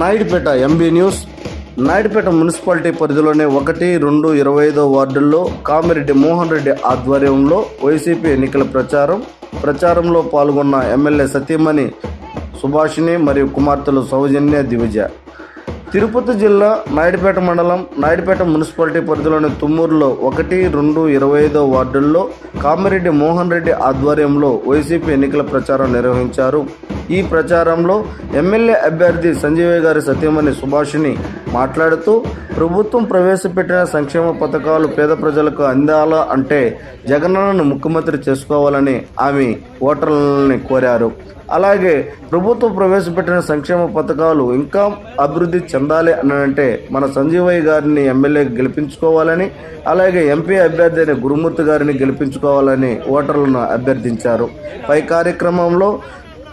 Naidupeta MB news. Naidupeta municipality పరిధిలోని ఒకటి రెండు ఇరవై ఐదో వార్డుల్లో కామిరెడ్డి మోహన్ రెడ్డి ఆధ్వర్యంలో వైసీపీ ఎన్నికల ప్రచారం. ప్రచారంలో పాల్గొన్న ఎమ్మెల్యే సతీమణి సుభాషిణి మరియు కుమార్తెలు సౌజన్య దివిజ. తిరుపతి జిల్లా నాయుడుపేట మండలం నాయుడుపేట మున్సిపాలిటీ పరిధిలోని తుమ్మూరులో ఒకటి రెండు ఇరవై ఐదో వార్డుల్లో కామిరెడ్డి మోహన్ రెడ్డి ఆధ్వర్యంలో వైసీపీ ఎన్నికల ప్రచారం నిర్వహించారు. ఈ ప్రచారంలో ఎమ్మెల్యే అభ్యర్థి సంజీవయ్య గారి సత్యమణి సుభాషిణి మాట్లాడుతూ ప్రభుత్వం ప్రవేశపెట్టిన సంక్షేమ పథకాలు పేద ప్రజలకు అందాలా అంటే జగనన్నను ముఖ్యమంత్రి చేసుకోవాలని ఆమె ఓటర్లని కోరారు. అలాగే ప్రభుత్వం ప్రవేశపెట్టిన సంక్షేమ పథకాలు ఇంకా అభివృద్ధి చెందాలి అని అంటే మన సంజీవయ్య గారిని ఎమ్మెల్యే గెలిపించుకోవాలని అలాగే ఎంపీ అభ్యర్థి అయిన గురుమూర్తి గారిని గెలిపించుకోవాలని ఓటర్లను అభ్యర్థించారు. పై కార్యక్రమంలో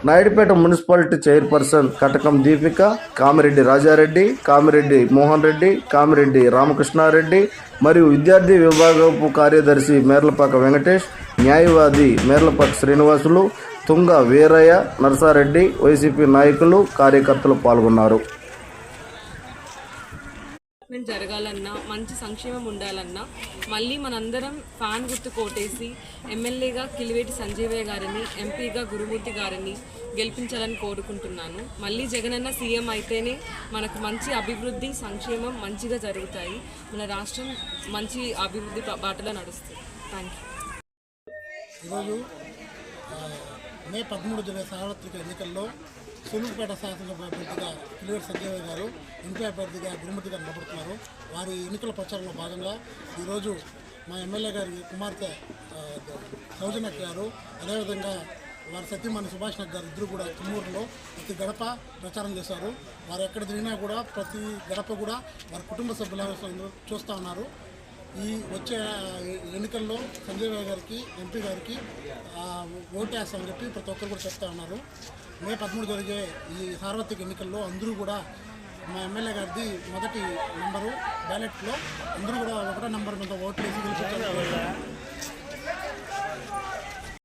నాయుడుపేట మున్సిపాలిటీ చైర్పర్సన్ కటకం దీపిక కామిరెడ్డి రాజారెడ్డి కామిరెడ్డి మోహన్ రెడ్డి కామిరెడ్డి రామకృష్ణారెడ్డి మరియు విద్యార్థి విభాగపు కార్యదర్శి మేర్లపాక వెంకటేష్ న్యాయవాది మేర్లపాక శ్రీనివాసులు తుంగ వీరయ్య నరసారెడ్డి వైసీపీ నాయకులు కార్యకర్తలు పాల్గొన్నారు. డెవలప్మెంట్ జరగాలన్నా మంచి సంక్షేమం ఉండాలన్నా మళ్ళీ మనందరం ఫ్యాన్ గుర్తు కోటేసి ఎమ్మెల్యేగా కిలివేటి సంజీవయ్య గారిని ఎంపీగా గురుమూర్తి గారిని గెలిపించాలని కోరుకుంటున్నాను. మళ్ళీ జగనన్న సీఎం అయితేనే మనకు మంచి అభివృద్ధి సంక్షేమం మంచిగా జరుగుతాయి. మన రాష్ట్రం మంచి అభివృద్ధి బాటలో నడుస్తుంది. థ్యాంక్ యూ ఈరోజు మే పదమూడు జరిగే సార్వత్రిక ఎన్నికల్లో సూలూరుపేట శాసనసభ అభ్యర్థిగా కిలివేటి సంజయ్ గారు ఎంపీ అభ్యర్థిగా గురుమతి గారు నిలబడుతున్నారు. వారి ఎన్నికల ప్రచారంలో భాగంగా ఈరోజు మా ఎమ్మెల్యే గారి కుమార్తె సౌజన్య గారు అదేవిధంగా వారి సతీమణి సుభాష్ నాగ్ గారు ఇద్దరు కూడా తుమ్మూరులో ప్రతి గడప ప్రచారం చేశారు. వారు ఎక్కడ తిరిగినా కూడా ప్రతి గడప కూడా వారి కుటుంబ సభ్యుల చూస్తూ ఉన్నారు. ఈ వచ్చే ఎన్నికల్లో సంజయ్ రావు గారికి ఎంపీ గారికి ఆ, ఓటేస్తామని చెప్పి ప్రతి ఒక్కరు కూడా చెప్తా ఉన్నారు. మే పదమూడు జరిగే ఈ సార్వత్రిక ఎన్నికల్లో అందరూ కూడా మా ఎమ్మెల్యే గారిది మొదటి నెంబరు బ్యాలెట్లో అందరూ కూడా ఒకటో నెంబర్ మీద ఓట్లు వేసి